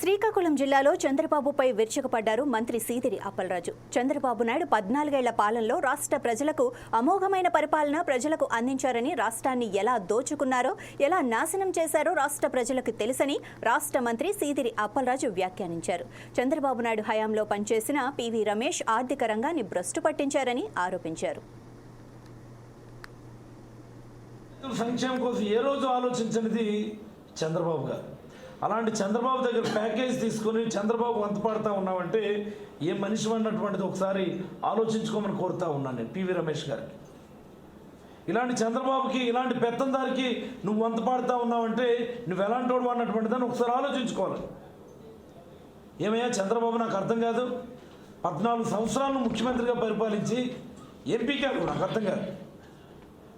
శ్రీకాకుళం జిల్లాలో చంద్రబాబుపై విరుచుకుపడ్డారు మంత్రి సీదిరి అప్పలరాజు. చంద్రబాబు నాయుడు పద్నాలుగేళ్ళ పాలనలో రాష్ట్ర ప్రజలకు అమోఘమైన పరిపాలన ప్రజలకు అందించారని రాష్ట్రాన్ని ఎలా దోచుకున్నారో ఎలా నాశనం చేశారో రాష్ట్ర ప్రజలకు తెలుసని రాష్ట్ర మంత్రి సీదిరి అప్పలరాజు వ్యాఖ్యానించారు. చంద్రబాబు నాయుడు హయాంలో పనిచేసిన పివి రమేష్ ఆర్థిక రంగాన్ని భ్రష్టు పట్టించారని ఆరోపించారు. సంక్షేమం కోసం ఏ రోజు ఆలోచించినది చంద్రబాబు గారు? అలాంటి చంద్రబాబు దగ్గర ప్యాకేజ్ తీసుకొని చంద్రబాబు వంత పాడుతూ ఉన్నామంటే ఏ మనిషి అన్నటువంటిది ఒకసారి ఆలోచించుకోమని కోరుతా ఉన్నాను నేను పివి రమేష్ గారికి. ఇలాంటి చంద్రబాబుకి ఇలాంటి పెత్తందారికి నువ్వు వంత పాడుతూ ఉన్నావంటే నువ్వు ఎలాంటి వాడు అన్నటువంటిదని ఒకసారి ఆలోచించుకోవాలి. ఏమయ్యా చంద్రబాబు నాకు అర్థం కాదు. పద్నాలుగు సంవత్సరాలను ముఖ్యమంత్రిగా పరిపాలించి ఎంపీ కాదు నాకు అర్థం కాదు.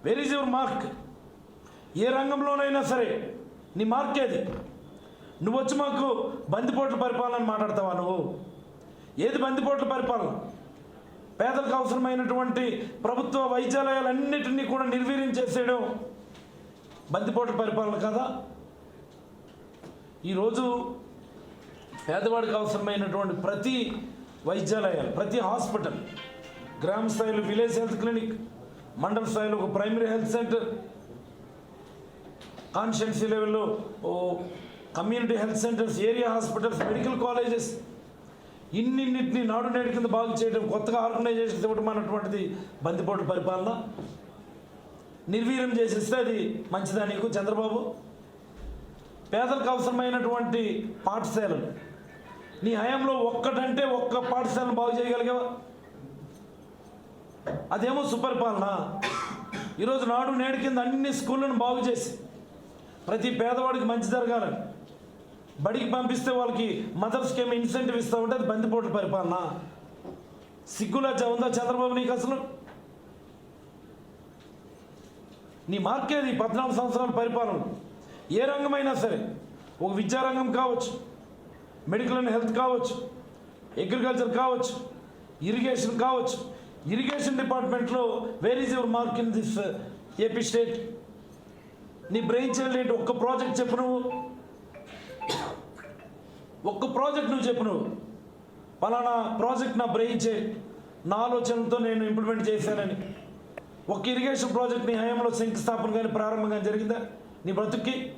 వెర్ ఈజ్ యువర్ మార్క్ ఏ రంగంలోనైనా సరే నీ మార్క్ ఏది? నువ్వు వచ్చి మాకు బందిపోట్ల పరిపాలన మాట్లాడతావా నువ్వు? ఏది బందిపోట్ల పరిపాలన? పేదలకు అవసరమైనటువంటి ప్రభుత్వ వైద్యాలయాలన్నిటినీ కూడా నిర్వీర్యం చేసేయడం బందిపోట్ల పరిపాలన కదా? ఈరోజు పేదవాడికి అవసరమైనటువంటి ప్రతి వైద్యాలయాలు ప్రతి హాస్పిటల్ గ్రామ స్థాయిలో విలేజ్ హెల్త్ క్లినిక్ మండల స్థాయిలో ఒక ప్రైమరీ హెల్త్ సెంటర్ కాన్షియన్సీ లెవెల్లో ఓ community health centres area hospitals medical colleges ఇన్నిన్నింటినీ నాడు నేడు కింద బాగు చేయడం కొత్తగా ఆర్గనైజేషన్స్ ఇవ్వడం అన్నటువంటిది బందిపోటు పరిపాలన. నిర్వీర్యం చేసిస్తే అది మంచిదా నీకు చంద్రబాబు? పేదలకు అవసరమైనటువంటి పాఠశాలలు. నీ హయాంలో ఒక్కటంటే ఒక్క పాఠశాలను బాగు చేయగలిగావా? అదేమో సుపరిపాలన. ఈరోజు నాడు నేడు కింద అన్ని స్కూళ్ళను బాగు చేసి ప్రతి పేదవాడికి మంచి జరగాలని బడికి పంపిస్తే వాళ్ళకి మదర్స్కి ఏమి ఇన్సెంటివ్ ఇస్తూ ఉంటే అది బందిపోట్ల పరిపాలన. సిగ్గులజ్జ ఉందా చంద్రబాబు నీకు అసలు? నీ మార్కేది పద్నాలుగు సంవత్సరాల పరిపాలన? ఏ రంగమైనా సరే ఒక విద్యారంగం కావచ్చు మెడికల్ అండ్ హెల్త్ కావచ్చు అగ్రికల్చర్ కావచ్చు ఇరిగేషన్ కావచ్చు. ఇరిగేషన్ డిపార్ట్మెంట్లో where is your mark in this AP state? నీ బ్రెయిన్ చైల్డ్ ఏంటి? ఒక్క ప్రాజెక్ట్ చెప్పు నువ్వు. ఒక్క ప్రాజెక్ట్ నువ్వు చెప్పు నువ్వు. పలానా ప్రాజెక్ట్ నా బ్రెయిన్ నా ఆలోచనతో నేను ఇంప్లిమెంట్ చేశానని. ఒక ఇరిగేషన్ ప్రాజెక్ట్ నీ హయాంలో శంకుస్థాపన కానీ ప్రారంభం కానీ జరిగిందా? నీ బ్రతుక్కి?